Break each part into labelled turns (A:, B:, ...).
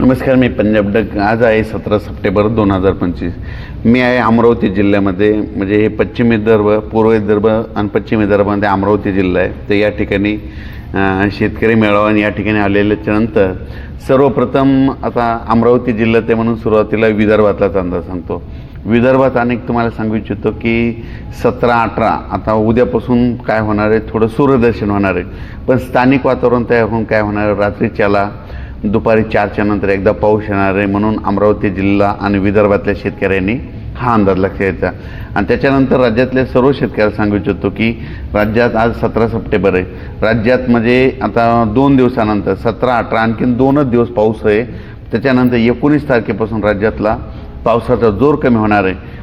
A: नमस्कार मी पंजाब डक. आज आहे सतरा सप्टेंबर दोन हजार पंचवीस. मी आहे अमरावती जिल्ह्यामध्ये म्हणजे हे पश्चिम विदर्भ पूर्व विदर्भ आणि पश्चिम विदर्भामध्ये अमरावती जिल्हा आहे. तर या ठिकाणी शेतकरी मेळावा आणि या ठिकाणी आलेल्याच्या नंतर सर्वप्रथम आता अमरावती जिल्ह्यात आहे म्हणून सुरुवातीला विदर्भातलाच अंदाज सांगतो. विदर्भात अनेक तुम्हाला सांगू इच्छितो की सतरा अठरा आता उद्यापासून काय होणार आहे? थोडं सूर्यदर्शन होणार आहे. पण स्थानिक वातावरण तयार होऊन काय होणार आहे? रात्रीच्याला दुपारी चारच्या नंतर एकदा पाऊस येणार आहे म्हणून अमरावती जिल्हा आणि विदर्भातल्या शेतकऱ्यांनी हा अंदाज लक्षात घ्यायचा आणि त्याच्यानंतर राज्यातल्या सर्व शेतकऱ्याला सांगू इच्छितो की राज्यात आज सतरा सप्टेंबर आहे. राज्यात म्हणजे आता दोन दिवसानंतर सतरा अठरा आणखीन दोनच दिवस पाऊस आहे. त्याच्यानंतर एकोणीस तारखेपासून राज्यातला पावसाचा जोर कमी होणार आहे.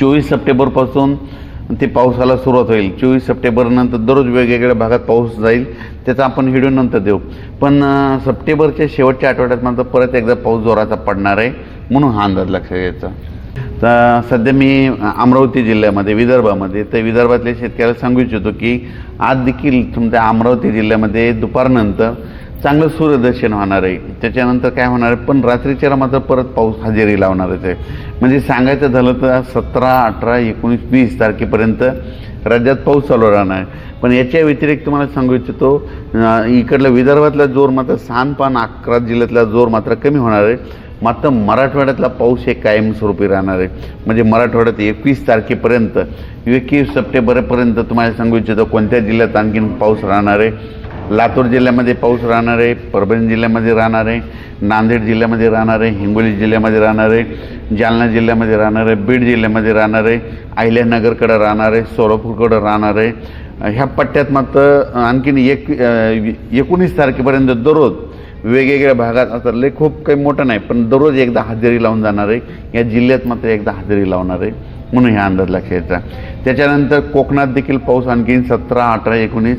A: चोवीस सप्टेंबरपासून ते पावसाला सुरुवात होईल. चोवीस सप्टेंबरनंतर दररोज वेगवेगळ्या भागात पाऊस जाईल त्याचा आपण व्हिडिओ नंतर देऊ. पण सप्टेंबरच्या शेवटच्या आठवड्यात मात्र परत एकदा पाऊस जोराचा पडणार आहे म्हणून हा अंदाज लक्षात घ्यायचा. तर सध्या मी अमरावती जिल्ह्यामध्ये विदर्भामध्ये तर विदर्भातल्या शेतकऱ्याला सांगू इच्छितो की आज देखील तुमच्या अमरावती जिल्ह्यामध्ये दुपारनंतर चांगलं सूर्यदर्शन होणार आहे. त्याच्यानंतर काय होणार आहे? पण रात्रीच्याला मात्र परत पाऊस हजेरी लावणारच आहे. म्हणजे सांगायचं झालं तर सतरा अठरा एकोणीस वीस तारखेपर्यंत राज्यात पाऊस चालू राहणार आहे. पण याच्या व्यतिरिक्त तुम्हाला सांगू इच्छितो अं, इकडला विदर्भातला जोर मात्र सहानपान अकरा जिल्ह्यातला जोर मात्र कमी होणार आहे. मात्र मराठवाड्यातला पाऊस हे कायमस्वरूपी राहणार आहे. म्हणजे मराठवाड्यात एकवीस तारखेपर्यंत एकवीस सप्टेंबरपर्यंत तुम्हाला सांगू इच्छितो कोणत्या जिल्ह्यात आणखीन पाऊस राहणार आहे? लातूर जिल्ह्यामध्ये पाऊस राहणार आहे परभणी जिल्ह्यामध्ये राहणार आहे नांदेड जिल्ह्यामध्ये राहणार आहे हिंगोली जिल्ह्यामध्ये राहणार आहे जालना जिल्ह्यामध्ये राहणार आहे बीड जिल्ह्यामध्ये राहणार आहे अहिल्यानगरकडं राहणार आहे सोलापूरकडं राहणार आहे. ह्या पट्ट्यात मात्र आणखीन एक एकोणीस तारखेपर्यंत दररोज वेगवेगळ्या भागात आता लय खूप काही मोठं नाही पण दररोज एकदा हजेरी लावून जाणार आहे. या जिल्ह्यात मात्र एकदा हजेरी लावणार आहे म्हणून ह्या अंदाज लक्षात त्याच्यानंतर कोकणात देखील पाऊस आणखीन सतरा अठरा एकोणीस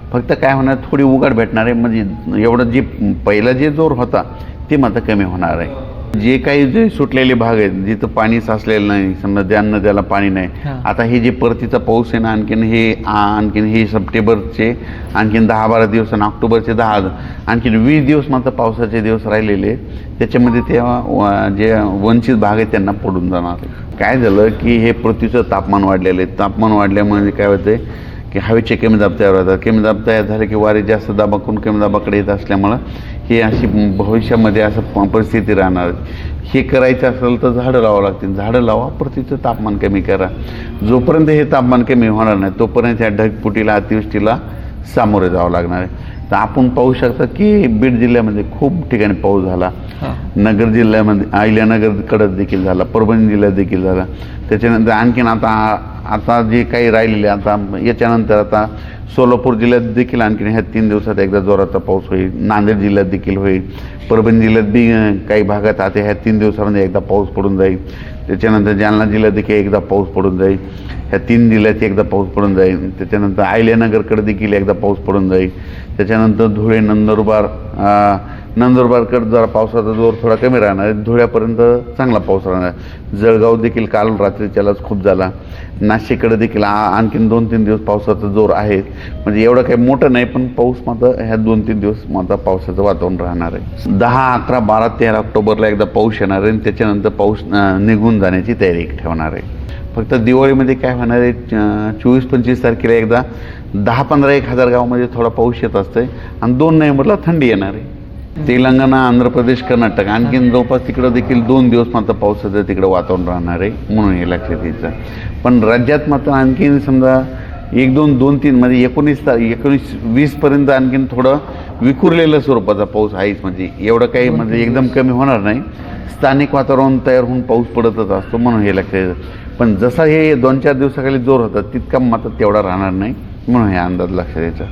A: फक्त काय होणार थोडी उघड भेटणार आहे. म्हणजे एवढं जे पहिला जे जोर होता ते मात्र कमी होणार आहे. जे काही जे सुटलेले भाग आहेत जिथं पाणी साचलेलं नाही समजा ज्या नद्याला पाणी नाही. आता हे जे परतीचा पाऊस आहे ना आणखीन हे आणखीन हे सप्टेंबरचे आणखीन दहा बारा दिवस आणि ऑक्टोबरचे दहा आणखीन वीस दिवस मात्र पावसाचे दिवस राहिलेले. त्याच्यामध्ये ते जे वंचित भाग आहेत त्यांना पडून जाणार आहे काय झालं की हे पृथ्वीचं तापमान वाढलेलं आहे. तापमान वाढल्यामुळे काय होतं की हवेचे कमी दाब तयार होतात कमी दाब तयार झाले की वारे जास्त दाबाकडून कमी दाबाकडे येत असल्यामुळं हे अशी भविष्यामध्ये असं प- परिस्थिती राहणार. हे करायचं असेल तर झाडं लावावं लागतील. झाडं लावा पृथ्वीचं तापमान कमी करा. जोपर्यंत हे तापमान कमी होणार नाही तोपर्यंत या ढगफुटीला अतिवृष्टीला सामोरे जावं लागणार आहे. तर आपण पाहू शकता की बीड जिल्ह्यामध्ये खूप ठिकाणी पाऊस झाला. नगर जिल्ह्यामध्ये अहिल्यानगरकडं देखील झाला परभणी जिल्ह्यात देखील झाला. त्याच्यानंतर आणखीन आता आता जे काही राहिलेले आता याच्यानंतर आता सोलापूर जिल्ह्यात देखील आणखीन ह्या तीन दिवसात एकदा जोराचा पाऊस होईल. नांदेड जिल्ह्यात देखील होईल. परभणी जिल्ह्यात बी काही भागात आता ह्या तीन दिवसामध्ये एकदा पाऊस पडून जाईल. त्याच्यानंतर जालना जिल्ह्यात देखील एकदा पाऊस पडून जाईल. ह्या तीन जिल्ह्यात एकदा पाऊस पडून जाईल. त्याच्यानंतर आयल्यानगरकडे देखील एकदा पाऊस पडून जाईल. त्याच्यानंतर धुळे नंदुरबार नंदुरबारकडे जरा पावसाचा जोर थोडा कमी राहणार धुळ्यापर्यंत चांगला पाऊस राहणार जळगाव देखील काल रात्रीच्यालाच खूप झाला. नाशिककडे देखील आणखीन दोन तीन दिवस पावसाचा जोर आहे. म्हणजे एवढं काही मोठं नाही पण पाऊस मात्र ह्या दोन तीन दिवस मात्र पावसाचं वातावरण राहणार आहे. दहा अकरा बारा तेरा ऑक्टोबरला एकदा पाऊस येणार आहे आणि त्याच्यानंतर पाऊस निघून जाण्याची तयारी ठेवणार आहे. फक्त दिवाळीमध्ये काय होणार आहे चोवीस पंचवीस तारखेला एकदा दहा पंधरा एक हजार गावामध्ये थोडा पाऊस येत असतंय आणि दोन नोव्हेंबरला थंडी येणार आहे. तेलंगणा आंध्र प्रदेश कर्नाटक. आणखीन जवळपास तिकडं देखील दोन दिवस मात्र पावसाचं तिकडं वातावरण राहणार आहे म्हणून हे लक्षात यायचं पण राज्यात मात्र आणखीन समजा एक दोन दोन तीन म्हणजे एकोणीस ता एकोणीस वीसपर्यंत आणखीन थोडं विखुरलेलं स्वरूपाचा पाऊस आहेच. म्हणजे एवढं काही म्हणजे एकदम कमी होणार नाही. स्थानिक वातावरण तयार होऊन पाऊस पडतच असतो म्हणून हे लक्षात येतं. पण जसा हे दोन चार दिवसाखाली जोर होता तितका मात्र तेवढा राहणार नाही म्हणून हे अंदाज लक्षात यायचा